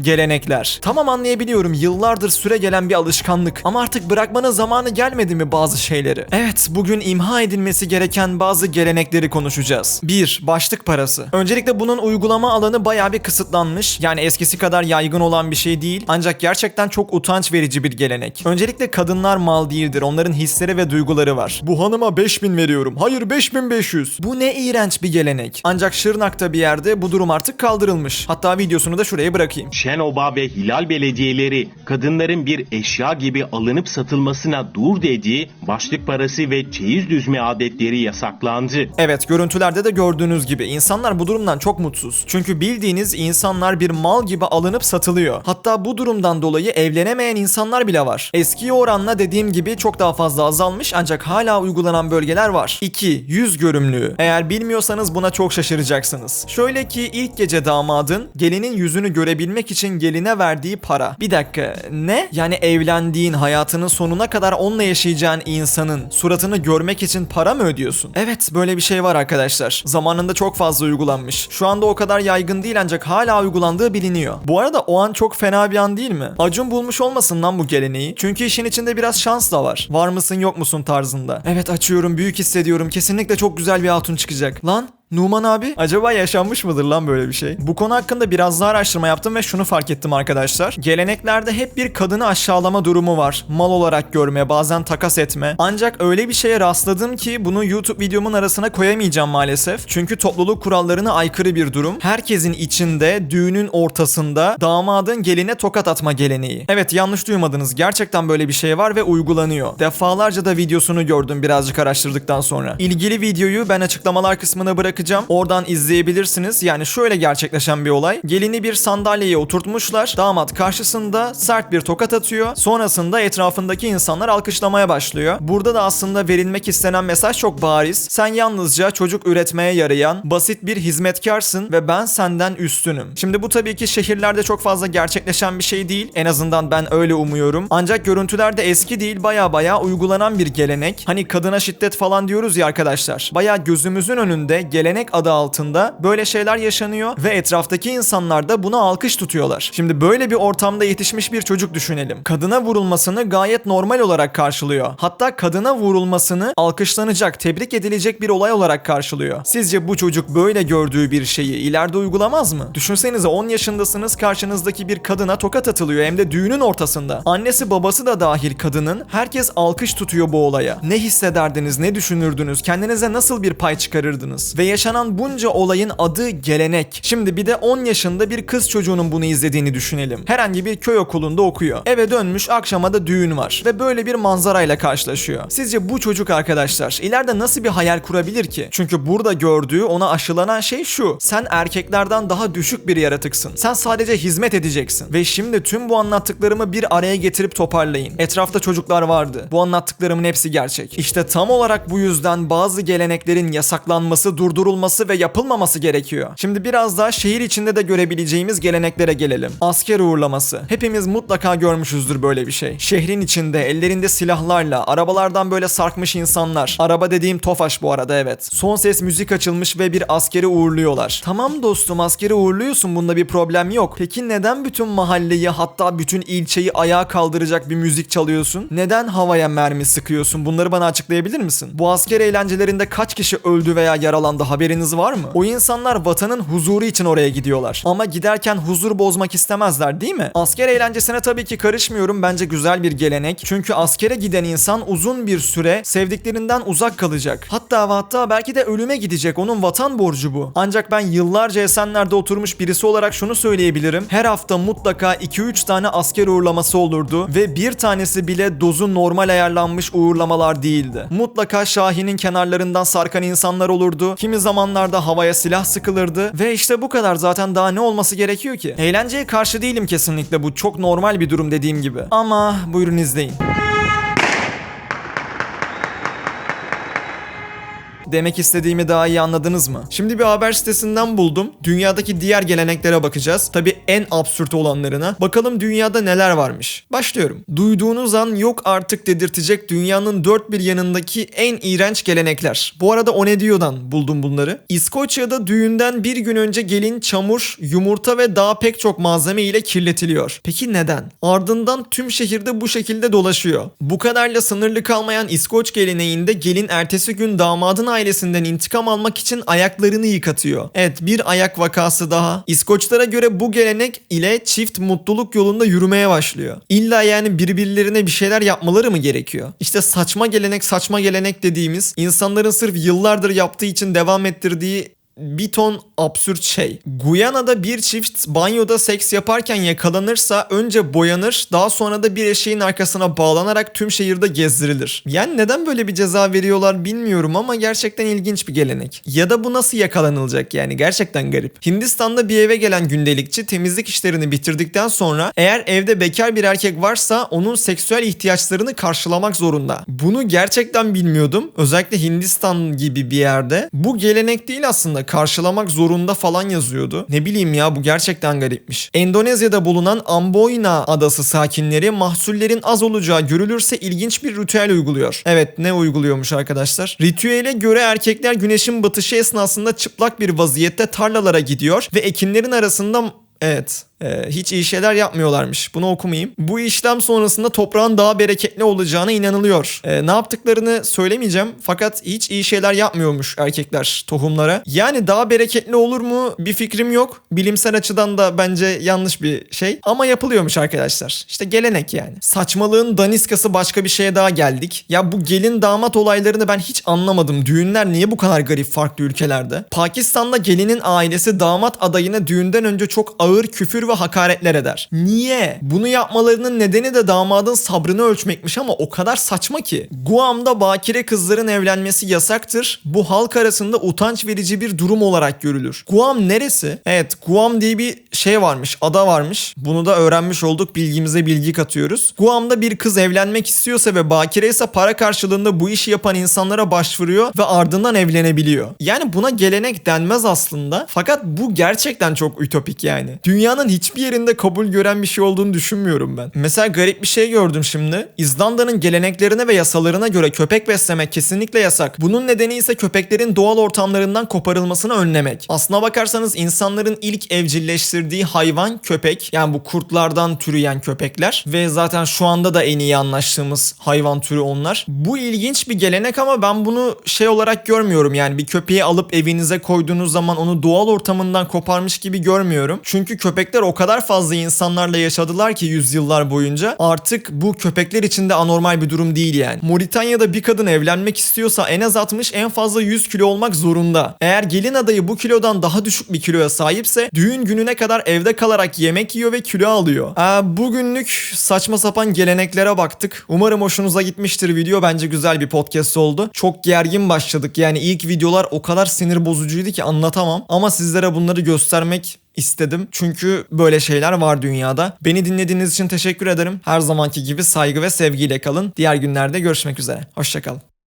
Gelenekler. Tamam anlayabiliyorum yıllardır süre gelen bir alışkanlık ama artık bırakmanın zamanı gelmedi mi bazı şeyleri? Evet bugün imha edilmesi gereken bazı gelenekleri konuşacağız. 1. Başlık parası. Öncelikle bunun uygulama alanı bayağı bir kısıtlanmış. Yani eskisi kadar yaygın olan bir şey değil ancak gerçekten çok utanç verici bir gelenek. Öncelikle kadınlar mal değildir onların hisleri ve duyguları var. Bu hanıma 5000 veriyorum hayır 5500. Bu ne iğrenç bir gelenek. Ancak Şırnak'ta bir yerde bu durum artık kaldırılmış. Hatta videosunu da şuraya bırakayım. Şenoba ve Hilal belediyeleri kadınların bir eşya gibi alınıp satılmasına dur dediği başlık parası ve çeyiz düzme adetleri yasaklandı. Evet görüntülerde de gördüğünüz gibi insanlar bu durumdan çok mutsuz. Çünkü bildiğiniz insanlar bir mal gibi alınıp satılıyor. Hatta bu durumdan dolayı evlenemeyen insanlar bile var. Eski oranla dediğim gibi çok daha fazla azalmış ancak hala uygulanan bölgeler var. 2. Yüz görümlüğü. Eğer bilmiyorsanız buna çok şaşıracaksınız. Şöyle ki ilk gece damadın gelinin yüzünü görebilmek için geline verdiği para. Bir dakika ne? Yani evlendiğin hayatının sonuna kadar onunla yaşayacağın insanın suratını görmek için para mı ödüyorsun? Evet böyle bir şey var arkadaşlar. Zamanında çok fazla uygulanmış. Şu anda o kadar yaygın değil ancak hala uygulandığı biliniyor. Bu arada o an çok fena bir an değil mi? Acun bulmuş olmasın lan bu geleneği. Çünkü işin içinde biraz şans da var. Var mısın yok musun tarzında. Evet açıyorum büyük hissediyorum. Kesinlikle çok güzel bir hatun çıkacak. Lan Numan abi acaba yaşanmış mıdır lan böyle bir şey? Bu konu hakkında biraz daha araştırma yaptım ve şunu fark ettim arkadaşlar. Geleneklerde hep bir kadını aşağılama durumu var. Mal olarak görme, bazen takas etme. Ancak öyle bir şeye rastladım ki bunu YouTube videomun arasına koyamayacağım maalesef. Çünkü topluluk kurallarına aykırı bir durum. Herkesin içinde düğünün ortasında damadın geline tokat atma geleneği. Evet yanlış duymadınız. Gerçekten böyle bir şey var ve uygulanıyor. Defalarca da videosunu gördüm birazcık araştırdıktan sonra. İlgili videoyu ben açıklamalar kısmına bırakacağım. Oradan izleyebilirsiniz. Yani şöyle gerçekleşen bir olay. Gelini bir sandalyeye oturtmuşlar. Damat karşısında sert bir tokat atıyor. Sonrasında etrafındaki insanlar alkışlamaya başlıyor. Burada da aslında verilmek istenen mesaj çok bariz. Sen yalnızca çocuk üretmeye yarayan basit bir hizmetkarsın ve ben senden üstünüm. Şimdi bu tabii ki şehirlerde çok fazla gerçekleşen bir şey değil. En azından ben öyle umuyorum. Ancak görüntüler de eski değil baya baya uygulanan bir gelenek. Hani kadına şiddet falan diyoruz ya arkadaşlar. Baya gözümüzün önünde gelenek adı altında böyle şeyler yaşanıyor ve etraftaki insanlar da buna alkış tutuyorlar. Şimdi böyle bir ortamda yetişmiş bir çocuk düşünelim. Kadına vurulmasını gayet normal olarak karşılıyor. Hatta kadına vurulmasını alkışlanacak, tebrik edilecek bir olay olarak karşılıyor. Sizce bu çocuk böyle gördüğü bir şeyi ileride uygulamaz mı? Düşünsenize 10 yaşındasınız karşınızdaki bir kadına tokat atılıyor hem de düğünün ortasında. Annesi babası da dahil kadının herkes alkış tutuyor bu olaya. Ne hissederdiniz, ne düşünürdünüz, kendinize nasıl bir pay çıkarırdınız? Ve yaşanan bunca olayın adı gelenek. Şimdi bir de 10 yaşında bir kız çocuğunun bunu izlediğini düşünelim. Herhangi bir köy okulunda okuyor. Eve dönmüş akşama da düğün var ve böyle bir manzarayla karşılaşıyor. Sizce bu çocuk arkadaşlar ileride nasıl bir hayal kurabilir ki? Çünkü burada gördüğü ona aşılanan şey şu. Sen erkeklerden daha düşük bir yaratıksın. Sen sadece hizmet edeceksin. Ve şimdi tüm bu anlattıklarımı bir araya getirip toparlayın. Etrafta çocuklar vardı. Bu anlattıklarımın hepsi gerçek. İşte tam olarak bu yüzden bazı geleneklerin yasaklanması, durdurulması ve yapılmaması gerekiyor. Şimdi biraz daha şehir içinde de görebileceğimiz geleneklere gelelim. Asker uğurlaması. Hepimiz mutlaka görmüşüzdür böyle bir şey. Şehrin içinde ellerinde silahlarla, arabalardan böyle sarkmış insanlar. Araba dediğim Tofaş bu arada evet. Son ses müzik açılmış ve bir askeri uğurluyorlar. Tamam dostum askeri uğurluyorsun bunda bir problem yok. Peki neden bütün mahalleyi hatta bütün ilçeyi ayağa kaldıracak bir müzik çalıyorsun? Neden havaya mermi sıkıyorsun? Bunları bana açıklayabilir misin? Bu asker eğlencelerinde kaç kişi öldü veya yaralandı haberiniz var mı? O insanlar vatanın huzuru için oraya gidiyorlar. Ama giderken huzur bozmak istemezler değil mi? Asker eğlencesine tabii ki karışmıyorum. Bence güzel bir gelenek. Çünkü askere giden insan uzun bir süre sevdiklerinden uzak kalacak. Hatta ve hatta belki de ölüme gidecek. Onun vatan borcu bu. Ancak ben yıllarca Esenler'de oturmuş birisi olarak şunu söyleyebilirim. Her hafta mutlaka 2-3 tane asker uğurlaması olurdu ve bir tanesi bile dozu normal ayarlanmış uğurlamalar değildi. Mutlaka Şahin'in kenarlarından sarkan insanlar olurdu. Kimi zamanlarda havaya silah sıkılırdı ve işte bu kadar zaten daha ne olması gerekiyor ki? Eğlenceye karşı değilim kesinlikle bu çok normal bir durum dediğim gibi. Ama buyurun izleyin. Demek istediğimi daha iyi anladınız mı? Şimdi bir haber sitesinden buldum. Dünyadaki diğer geleneklere bakacağız. Tabi en absürt olanlarına. Bakalım dünyada neler varmış. Başlıyorum. Duyduğunuz an yok artık dedirtecek dünyanın dört bir yanındaki en iğrenç gelenekler. Bu arada o ne diyordan buldum bunları. İskoçya'da düğünden bir gün önce gelin çamur, yumurta ve daha pek çok malzeme ile kirletiliyor. Peki neden? Ardından tüm şehirde bu şekilde dolaşıyor. Bu kadarla sınırlı kalmayan İskoç geleneğinde gelin ertesi gün damadın ailesinden intikam almak için ayaklarını yıkatıyor. Evet bir ayak vakası daha. İskoçlara göre bu gelenek ile çift mutluluk yolunda yürümeye başlıyor. İlla yani birbirlerine bir şeyler yapmaları mı gerekiyor? İşte saçma gelenek saçma gelenek dediğimiz insanların sırf yıllardır yaptığı için devam ettirdiği bir ton absürt şey. Guyana'da bir çift banyoda seks yaparken yakalanırsa önce boyanır daha sonra da bir eşeğin arkasına bağlanarak tüm şehirde gezdirilir. Yani neden böyle bir ceza veriyorlar bilmiyorum ama gerçekten ilginç bir gelenek. Ya da bu nasıl yakalanılacak yani gerçekten garip. Hindistan'da bir eve gelen gündelikçi temizlik işlerini bitirdikten sonra eğer evde bekar bir erkek varsa onun seksüel ihtiyaçlarını karşılamak zorunda. Bunu gerçekten bilmiyordum. Özellikle Hindistan gibi bir yerde. Bu gelenek değil aslında karşılamak zorunda falan yazıyordu. Ne bileyim ya bu gerçekten garipmiş. Endonezya'da bulunan Amboina adası sakinleri mahsullerin az olacağı görülürse ilginç bir ritüel uyguluyor. Evet ne uyguluyormuş arkadaşlar? Ritüele göre erkekler güneşin batışı esnasında çıplak bir vaziyette tarlalara gidiyor ve ekinlerin arasında Evet. Ee, hiç iyi şeyler yapmıyorlarmış. Bunu okumayayım. Bu işlem sonrasında toprağın daha bereketli olacağına inanılıyor. Ee, ne yaptıklarını söylemeyeceğim. Fakat hiç iyi şeyler yapmıyormuş erkekler tohumlara. Yani daha bereketli olur mu bir fikrim yok. Bilimsel açıdan da bence yanlış bir şey. Ama yapılıyormuş arkadaşlar. İşte gelenek yani. Saçmalığın daniskası başka bir şeye daha geldik. Ya bu gelin damat olaylarını ben hiç anlamadım. Düğünler niye bu kadar garip farklı ülkelerde? Pakistan'da gelinin ailesi damat adayına düğünden önce çok ağır küfür ve hakaretler eder. Niye? Bunu yapmalarının nedeni de damadın sabrını ölçmekmiş ama o kadar saçma ki. Guam'da bakire kızların evlenmesi yasaktır. Bu halk arasında utanç verici bir durum olarak görülür. Guam neresi? Evet Guam diye bir şey varmış, ada varmış. Bunu da öğrenmiş olduk, bilgimize bilgi katıyoruz. Guam'da bir kız evlenmek istiyorsa ve bakire ise para karşılığında bu işi yapan insanlara başvuruyor ve ardından evlenebiliyor. Yani buna gelenek denmez aslında. Fakat bu gerçekten çok ütopik yani. Dünyanın hiçbir yerinde kabul gören bir şey olduğunu düşünmüyorum ben. Mesela garip bir şey gördüm şimdi. İzlanda'nın geleneklerine ve yasalarına göre köpek beslemek kesinlikle yasak. Bunun nedeni ise köpeklerin doğal ortamlarından koparılmasını önlemek. Aslına bakarsanız insanların ilk evcilleştirdiği hayvan köpek. Yani bu kurtlardan türeyen köpekler. Ve zaten şu anda da en iyi anlaştığımız hayvan türü onlar. Bu ilginç bir gelenek ama ben bunu şey olarak görmüyorum. Yani bir köpeği alıp evinize koyduğunuz zaman onu doğal ortamından koparmış gibi görmüyorum. Çünkü köpekler o kadar fazla insanlarla yaşadılar ki yüzyıllar boyunca artık bu köpekler için de anormal bir durum değil yani. Moritanya'da bir kadın evlenmek istiyorsa en az 60 en fazla 100 kilo olmak zorunda. Eğer gelin adayı bu kilodan daha düşük bir kiloya sahipse düğün gününe kadar evde kalarak yemek yiyor ve kilo alıyor. Ee, bugünlük saçma sapan geleneklere baktık. Umarım hoşunuza gitmiştir video. Bence güzel bir podcast oldu. Çok gergin başladık. Yani ilk videolar o kadar sinir bozucuydu ki anlatamam. Ama sizlere bunları göstermek istedim. Çünkü böyle şeyler var dünyada. Beni dinlediğiniz için teşekkür ederim. Her zamanki gibi saygı ve sevgiyle kalın. Diğer günlerde görüşmek üzere. Hoşçakalın.